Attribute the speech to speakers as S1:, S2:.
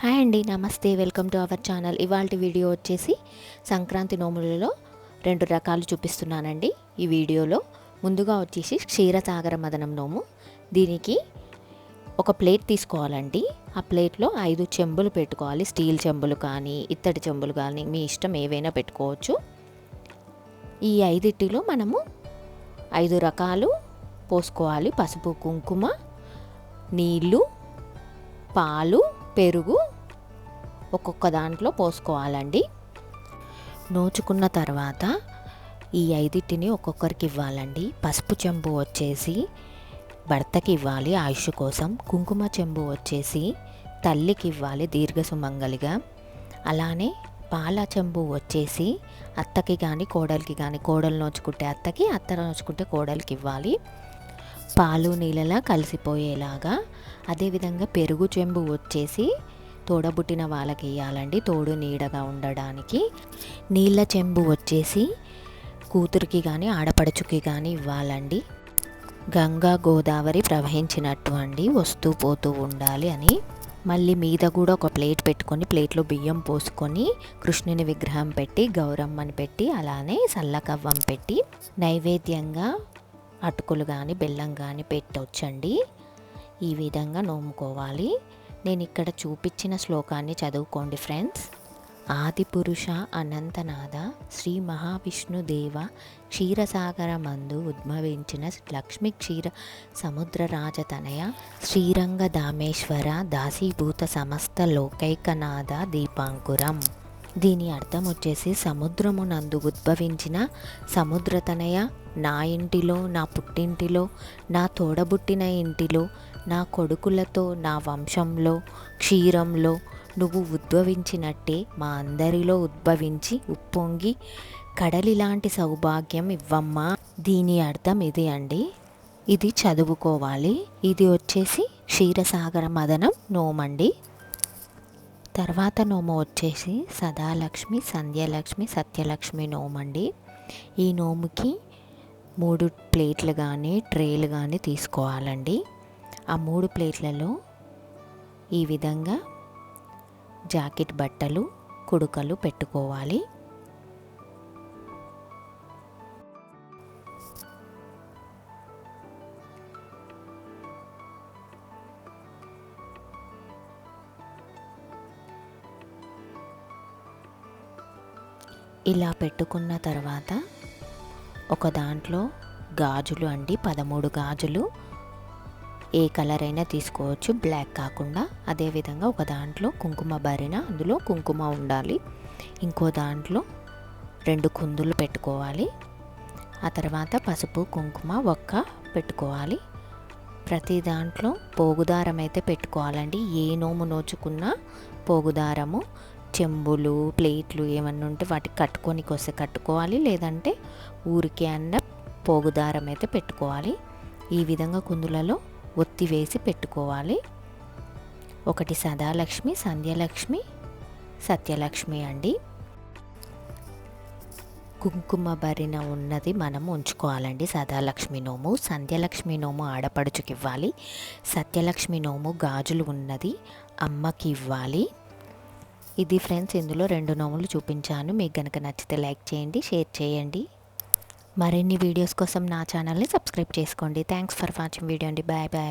S1: Hi అండి నమస్తే. Welcome to our channel. ఇవాళ వీడియో వచ్చేసి సంక్రాంతి నోములలో రెండు రకాలు చూపిస్తున్నానండి. ఈ వీడియోలో ముందుగా వచ్చేసి క్షీరసాగర మదనం నోము. దీనికి ఒక ప్లేట్ తీసుకోవాలండి. ఆ ప్లేట్లో ఐదు చెంబులు పెట్టుకోవాలి. స్టీల్ చెంబులు కానీ ఇత్తడి చెంబులు కానీ మీ ఇష్టం ఏవైనా పెట్టుకోవచ్చు. ఈ ఐదిటిలో మనము ఐదు రకాలు పోసుకోవాలి. పసుపు కుంకుమ నీళ్ళు పాలు పెరుగు ఒక్కొక్క దాంట్లో పోసుకోవాలండి. నోచుకున్న తర్వాత ఈ ఐదిటిని ఒక్కొక్కరికి ఇవ్వాలండి. పసుపు చెంబు వచ్చేసి భర్తకి ఇవ్వాలి ఆయుష్ కోసం. కుంకుమ చెంబు వచ్చేసి తల్లికి ఇవ్వాలి దీర్ఘ సుమంగలిగా అలానే పాల చెంబు వచ్చేసి అత్తకి కానీ కోడలికి కానీ కోడలు నోచుకుంటే అత్తకి అత్త నోచుకుంటే కోడలికి ఇవ్వాలి. పాలు నీళ్ళలా కలిసిపోయేలాగా అదేవిధంగా పెరుగు చెంబు వచ్చేసి తోడబుట్టిన వాళ్ళకి ఇవ్వాలండి తోడు నీడగా ఉండడానికి. నీళ్ళ చెంబు వచ్చేసి కూతురికి కానీ ఆడపడుచుకి కానీ ఇవ్వాలండి. గంగా గోదావరి ప్రవహించినట్టు అండి. వస్తూ పోతూ ఉండాలి అని. మళ్ళీ మీద కూడా ఒక ప్లేట్ పెట్టుకొని ప్లేట్లో బియ్యం పోసుకొని కృష్ణుని విగ్రహం పెట్టి గౌరమ్మని పెట్టి అలానే సల్లకవ్వం పెట్టి నైవేద్యంగా అటుకులు కానీ బెల్లం కానీ పెట్టవచ్చండి ఈ విధంగా నోముకోవాలి. నేను ఇక్కడ చూపించిన శ్లోకాన్ని చదువుకోండి ఫ్రెండ్స్. ఆదిపురుష అనంతనాథ శ్రీ మహావిష్ణుదేవ క్షీరసాగర మందు ఉద్భవించిన లక్ష్మీ క్షీర సముద్ర రాజతనయ శ్రీరంగ దామేశ్వర దాసీభూత సమస్త లోకైకనాథ దీపాంకురం. దీని అర్థం వచ్చేసి సముద్రము నందు ఉద్భవించిన సముద్రతనయ నా ఇంటిలో నా పుట్టింటిలో నా తోడబుట్టిన ఇంటిలో నా కొడుకులతో నా వంశంలో క్షీరంలో నువ్వు ఉద్భవించినట్టే మా అందరిలో ఉద్భవించి ఉప్పొంగి కడలిలాంటి సౌభాగ్యం ఇవ్వమ్మా. దీని అర్థం ఇది అండి. ఇది చదువుకోవాలి. ఇది వచ్చేసి క్షీరసాగర మదనం నోమండి. తర్వాత నోము వచ్చేసి సదాలక్ష్మి సంధ్యలక్ష్మి సత్యలక్ష్మి నోమండి. ఈ నోముకి మూడు ప్లేట్లు కానీ ట్రేలు కానీ తీసుకోవాలండి. ఆ మూడు ప్లేట్లలో ఈ విధంగా జాకెట్ బట్టలు కుడుకలు పెట్టుకోవాలి. ఇలా పెట్టుకున్న తర్వాత ఒక దాంట్లో గాజులు అండి పదమూడు గాజులు. ఏ కలర్ అయినా తీసుకోవచ్చు. బ్లాక్ కాకుండా అదేవిధంగా ఒక దాంట్లో కుంకుమ భరిన అందులో కుంకుమ ఉండాలి. ఇంకో దాంట్లో రెండు కుందులు పెట్టుకోవాలి. ఆ తర్వాత పసుపు కుంకుమ ఒక్క పెట్టుకోవాలి. ప్రతి దాంట్లో పోగుదారం అయితే పెట్టుకోవాలండి. ఏ నోము నోచుకున్నా పోగుదారము చెంబులు ప్లేట్లు ఏమన్నా ఉంటే వాటికి కట్టుకోనికి వస్తే కట్టుకోవాలి. లేదంటే ఊరికే అన్న పోగుదారం అయితే పెట్టుకోవాలి. ఈ విధంగా కుందులలో ఒత్తి వేసి పెట్టుకోవాలి. ఒకటి సదాలక్ష్మి సంధ్యలక్ష్మి సత్యలక్ష్మి అండి. కుంకుమ భరిన ఉన్నది మనం ఉంచుకోవాలండి. సదాలక్ష్మి నోము సంధ్యలక్ష్మి నోము ఆడపడుచుకి ఇవ్వాలి సత్యలక్ష్మి నోము గాజులు ఉన్నది అమ్మకి ఇవ్వాలి ఇది ఫ్రెండ్స్ ఇందులో రెండు నోములు చూపించాను. మీకు కనుక నచ్చితే లైక్ చేయండి షేర్ చేయండి. మరిన్ని వీడియోస్ కోసం నా ఛానల్ని సబ్స్క్రైబ్ చేసుకోండి. థ్యాంక్స్ ఫర్ వాచింగ్ వీడియో అండి. Bye bye